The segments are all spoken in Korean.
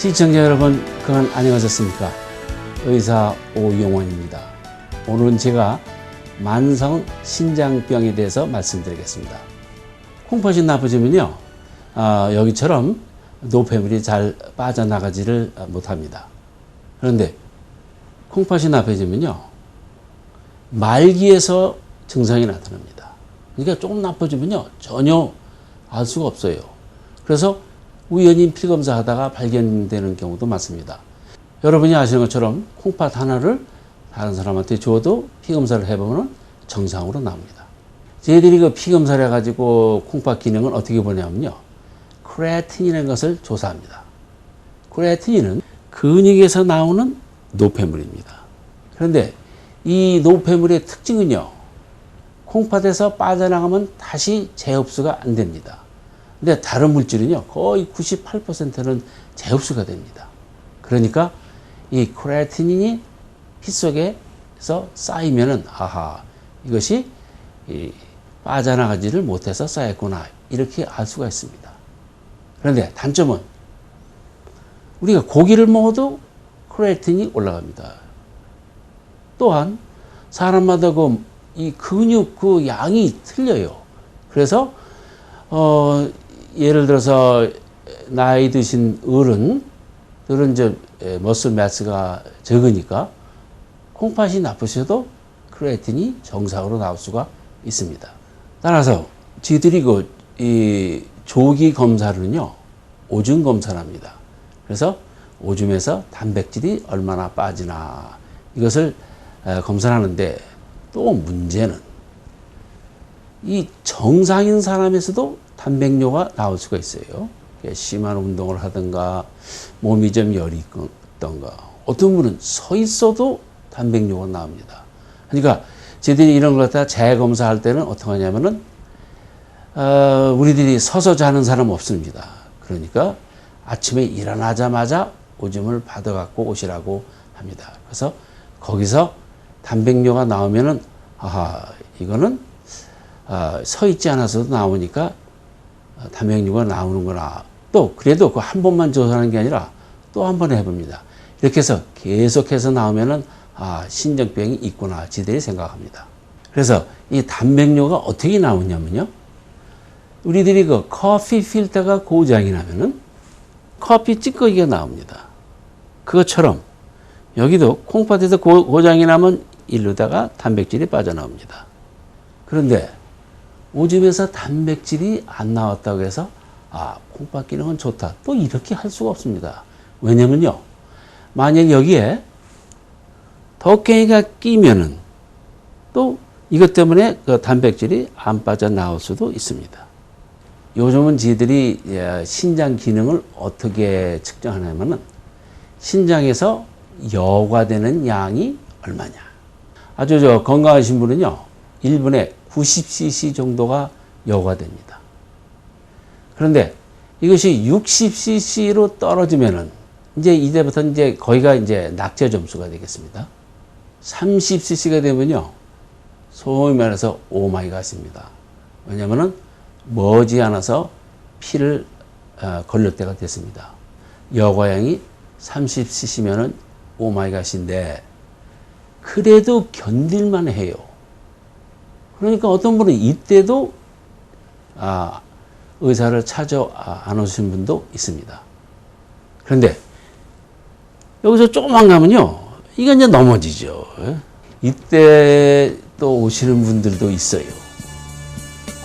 시청자 여러분, 그간 안녕하셨습니까? 의사 오용원입니다. 오늘은 제가 만성 신장병에 대해서 말씀드리겠습니다. 콩팥이 나빠지면요, 아, 여기처럼 노폐물이 잘 빠져나가지를 못합니다. 그런데 콩팥이 나빠지면요, 말기에서 증상이 나타납니다. 그러니까 조금 나빠지면요, 전혀 알 수가 없어요. 그래서 우연히 피 검사 하다가 발견되는 경우도 많습니다. 여러분이 아시는 것처럼 콩팥 하나를 다른 사람한테 줘도 피 검사를 해보면 정상으로 나옵니다. 저희들이 그 피 검사를 해가지고 콩팥 기능을 어떻게 보냐면요. 크레아틴이라는 것을 조사합니다. 크레아틴은 근육에서 나오는 노폐물입니다. 그런데 이 노폐물의 특징은요. 콩팥에서 빠져나가면 다시 재흡수가 안 됩니다. 근데 다른 물질은요, 거의 98%는 재흡수가 됩니다. 그러니까 이 크레아틴이 피 속에서 쌓이면은, 아하, 이것이 이 빠져나가지를 못해서 쌓였구나. 이렇게 알 수가 있습니다. 그런데 단점은 우리가 고기를 먹어도 크레아틴이 올라갑니다. 또한 사람마다 그 이 근육 그 양이 틀려요. 그래서 어 예를 들어서 나이 드신 어른들은 이제 머슬 매스가 적으니까 콩팥이 나쁘셔도 크레아틴이 정상으로 나올 수가 있습니다. 따라서 저희들이 그이 조기 검사는요 오줌 검사를 합니다. 그래서 오줌에서 단백질이 얼마나 빠지나 이것을 검사하는데 또 문제는 이 정상인 사람에서도 단백뇨가 나올 수가 있어요. 심한 운동을 하든가 몸이 좀 열이 있던가 어떤 분은 서 있어도 단백뇨가 나옵니다. 그러니까 저희들이 이런 걸 갖다 재검사할 때는 어떻게 하냐면은 어, 우리들이 서서 자는 사람 없습니다. 그러니까 아침에 일어나자마자 오줌을 받아갖고 오시라고 합니다. 그래서 거기서 단백뇨가 나오면은 아하 이거는 어, 서 있지 않아서도 나오니까 단백뇨가 나오는구나. 또 그래도 그 한 번만 조사하는 게 아니라 또 한 번 해봅니다. 이렇게 해서 계속해서 나오면은 아 신장병이 있구나 지들이 생각합니다. 그래서 이 단백뇨가 어떻게 나오냐면요. 우리들이 그 커피 필터가 고장이 나면은 커피 찌꺼기가 나옵니다. 그것처럼 여기도 콩팥에서 고, 고장이 나면 일르다가 단백질이 빠져나옵니다. 그런데 오줌에서 단백질이 안 나왔다고 해서 아 콩팥 기능은 좋다. 또 이렇게 할 수가 없습니다. 왜냐면요. 만약 여기에 덕갱이가 끼면은 또 이것 때문에 그 단백질이 안 빠져나올 수도 있습니다. 요즘은 지들이 예, 신장 기능을 어떻게 측정하냐면은 신장에서 여과되는 양이 얼마냐. 아주 저 건강하신 분은요, 1분에 90cc 정도가 여과 됩니다. 그런데 이것이 60cc로 떨어지면은 이제 이제부터 이제 거기가 이제 낙제 점수가 되겠습니다. 30cc가 되면요, 소위 말해서 오마이갓입니다. 왜냐면은 머지않아서 피를 어, 걸릴 때가 됐습니다. 여과량이 30cc면은 오마이갓인데 그래도 견딜만 해요. 그러니까 어떤 분은 이때도 아, 의사를 찾아 안 오신 분도 있습니다. 그런데 여기서 조금만 가면요. 이건 이제 넘어지죠. 이때 또 오시는 분들도 있어요.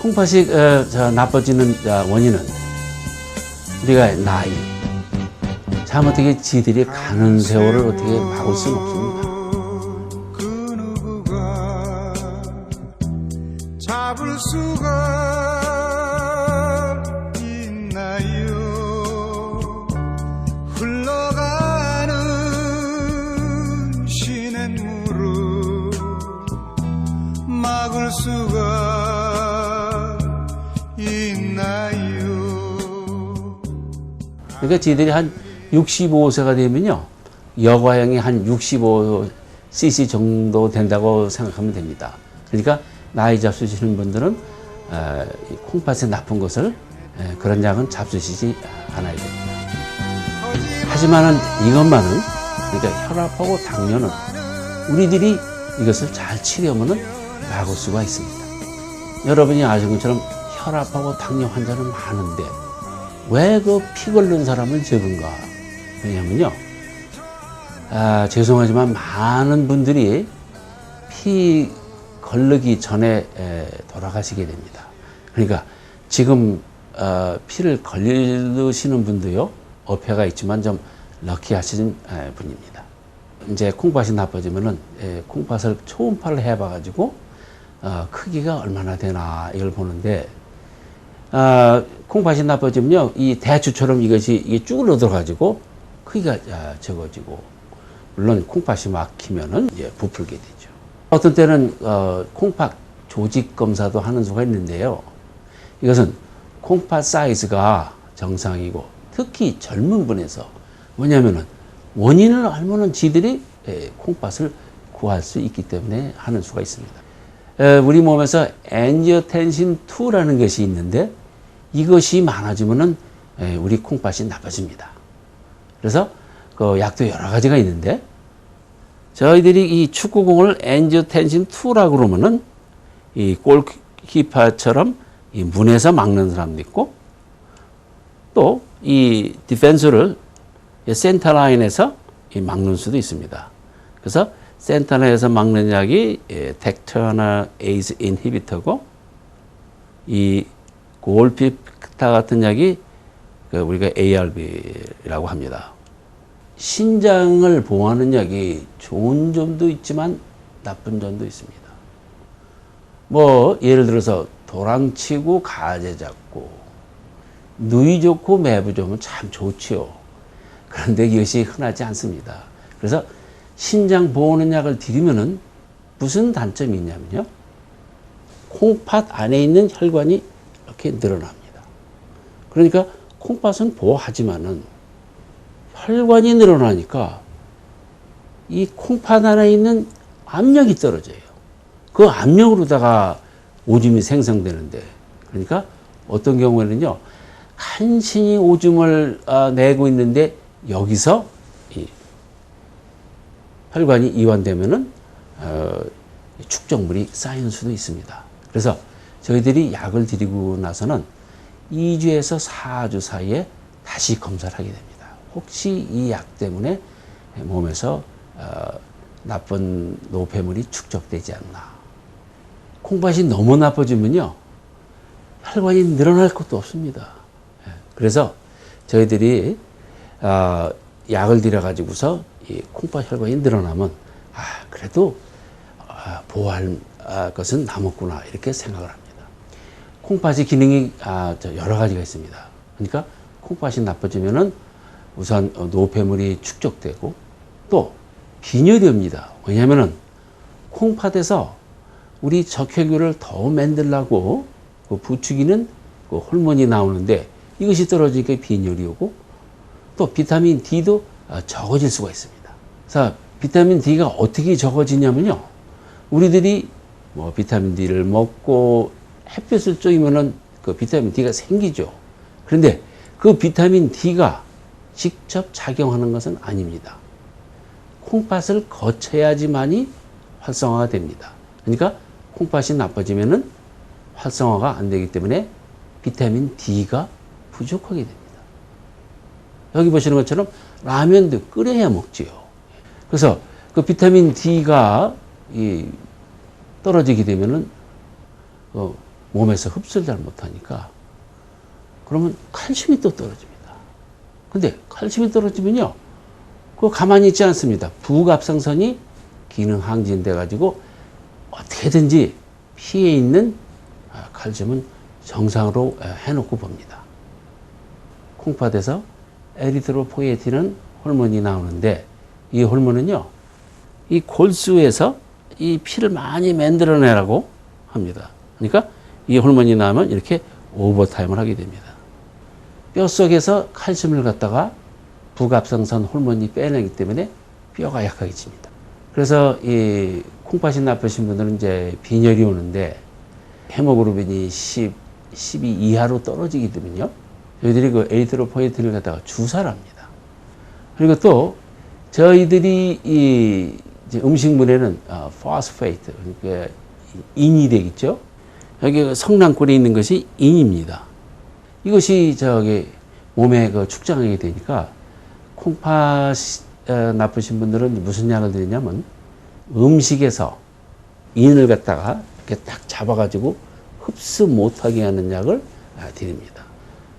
콩팥이 어, 나빠지는 원인은 우리가 나이, 잘못하게 지들이 가는 세월을 어떻게 막을 수는 없습니다. 그러니까 지들이 한 65세가 되면요. 여과형이 한 65cc 정도 된다고 생각하면 됩니다. 그러니까 나이 잡수시는 분들은 콩팥에 나쁜 것을 에, 그런 양은 잡수시지 않아야 됩니다. 하지만은 이것만은 그러니까 혈압하고 당뇨는 우리들이 이것을 잘 치려면은 막을 수가 있습니다. 여러분이 아시는 것처럼 혈압하고 당뇨 환자는 많은데 왜 그피 끓는 사람은 적은가? 왜냐면요. 아, 죄송하지만 많은 분들이 피 걸르기 전에 에, 돌아가시게 됩니다. 그러니까 지금 어, 피를 걸리시는 분도요 어폐가 있지만 좀 럭키하신 에, 분입니다. 이제 콩팥이 나빠지면은 에, 콩팥을 초음파를 해봐가지고 어, 크기가 얼마나 되나 이걸 보는데 아, 콩팥이 나빠지면요 이 대추처럼 이것이 이게 쭈그러들어 가지고 크기가 아, 적어지고 물론 콩팥이 막히면은 이제 부풀게 되죠. 어떤 때는 어, 콩팥 조직 검사도 하는 수가 있는데요. 이것은 콩팥 사이즈가 정상이고 특히 젊은 분에서 뭐냐면은 원인을 알면은 지들이 에, 콩팥을 구할 수 있기 때문에 하는 수가 있습니다. 에, 우리 몸에서 엔지오텐신 2라는 것이 있는데 이것이 많아지면은 에, 우리 콩팥이 나빠집니다. 그래서 그 약도 여러 가지가 있는데 저희들이 이 축구공을 엔지오텐신 2라고 그러면은 이 골키퍼처럼 이 문에서 막는 사람도 있고 또 이 디펜스를 센터 라인에서 이 막는 수도 있습니다. 그래서 센터 라인에서 막는 약이 예, 텍터나 에이즈 인히비터고 이 골피타 같은 약이 그 우리가 ARB라고 합니다. 신장을 보호하는 약이 좋은 점도 있지만 나쁜 점도 있습니다. 뭐 예를 들어서 도랑치고 가재 잡고 누이 좋고 매부 좋으면 참 좋지요. 그런데 이것이 흔하지 않습니다. 그래서 신장 보호하는 약을 드리면은 무슨 단점이 있냐면요. 콩팥 안에 있는 혈관이 이렇게 늘어납니다. 그러니까 콩팥은 보호하지만은 혈관이 늘어나니까 이 콩팥 안에 있는 압력이 떨어져요. 그 압력으로다가 오줌이 생성되는데 그러니까 어떤 경우에는요 간신히 오줌을 아, 내고 있는데 여기서 이 혈관이 이완되면은 어, 축적물이 쌓이는 수도 있습니다. 그래서 저희들이 약을 드리고 나서는 2주에서 4주 사이에 다시 검사를 하게 됩니다. 혹시 이 약 때문에 몸에서 어, 나쁜 노폐물이 축적되지 않나. 콩팥이 너무 나빠지면요. 혈관이 늘어날 것도 없습니다. 예, 그래서 저희들이 아, 약을 들여가지고서 이 콩팥 혈관이 늘어나면 아, 그래도 아, 보호할 아, 것은 남았구나 이렇게 생각을 합니다. 콩팥의 기능이 아, 저 여러 가지가 있습니다. 그러니까 콩팥이 나빠지면은 우선 어, 노폐물이 축적되고 또 빈혈이 옵니다. 왜냐하면은 콩팥에서 우리 적혈구를 더 만들라고 그 부추기는 그 호르몬이 나오는데 이것이 떨어지니까 빈혈이 오고 또 비타민 D도 아, 적어질 수가 있습니다. 자, 비타민 D가 어떻게 적어지냐면요. 우리들이 뭐 비타민 D를 먹고 햇볕을 쬐면은 그 비타민 D가 생기죠. 그런데 그 비타민 D가 직접 작용하는 것은 아닙니다. 콩팥을 거쳐야지만이 활성화가 됩니다. 그러니까 콩팥이 나빠지면은 활성화가 안 되기 때문에 비타민 D가 부족하게 됩니다. 여기 보시는 것처럼 라면도 끓여야 먹지요. 그래서 그 비타민 D가 이 떨어지게 되면은 어 몸에서 흡수를 잘 못하니까 그러면 칼슘이 또 떨어집니다. 근데 칼슘이 떨어지면요. 그거 가만히 있지 않습니다. 부갑상선이 기능 항진돼 가지고 어떻게든지 피에 있는 아, 칼슘은 정상으로 해놓고 봅니다. 콩팥에서 에리트로포ie틴은 호르몬이 나오는데 이 호르몬은요, 이 골수에서 이 피를 많이 만들어내라고 합니다. 그러니까 이 호르몬이 나오면 이렇게 오버타임을 하게 됩니다. 뼛속에서 칼슘을 갖다가 부갑성선 호르몬이 빼내기 때문에 뼈가 약해집니다. 그래서 이 콩팥이 나쁘신 분들은 이제 빈혈이 오는데 헤모글로빈이 10, 12 이하로 떨어지게 되면요. 저희들이 그 에리트로포ie틴을 갖다가 주사를 합니다. 그리고 또 저희들이 이 음식물에는 어, 포스페이트 그러니까 인이 되겠죠. 여기 성랑골에 있는 것이 인입니다. 이것이 저기 몸에 그 축적하게 되니까 콩팥 어, 나쁘신 분들은 무슨 약을 드리냐면 음식에서 인을 갖다가 이렇게 딱 잡아가지고 흡수 못하게 하는 약을 아, 드립니다.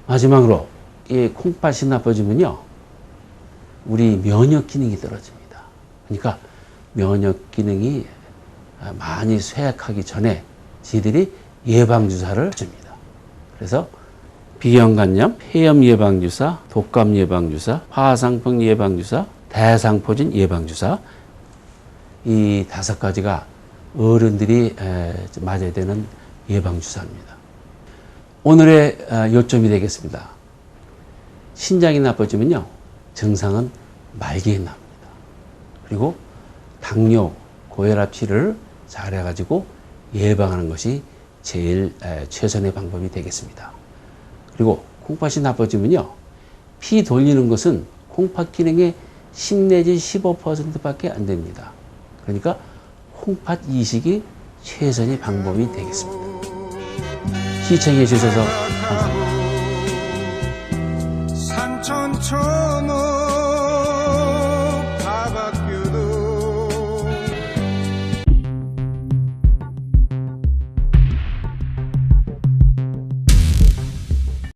마지막으로 이 콩팥이 나빠지면요, 우리 면역 기능이 떨어집니다. 그러니까 면역 기능이 아, 많이 쇠약하기 전에 저희들이 예방 주사를 줍니다. 그래서 비형간염, 폐염 예방 주사, 독감 예방 주사, 화상풍 예방 주사, 대상포진 예방 주사 이 다섯 가지가 어른들이 에, 맞아야 되는 예방 주사입니다. 오늘의 어, 요점이 되겠습니다. 신장이 나빠지면요 증상은 말기에 납니다. 그리고 당뇨, 고혈압 치료를 잘해가지고 예방하는 것이 제일 에, 최선의 방법이 되겠습니다. 그리고 콩팥이 나빠지면요 피 돌리는 것은 콩팥 기능의 10 내지 15%밖에 안 됩니다. 그러니까 콩팥 이식이 최선의 방법이 되겠습니다. 시청해 주셔서 감사합니다.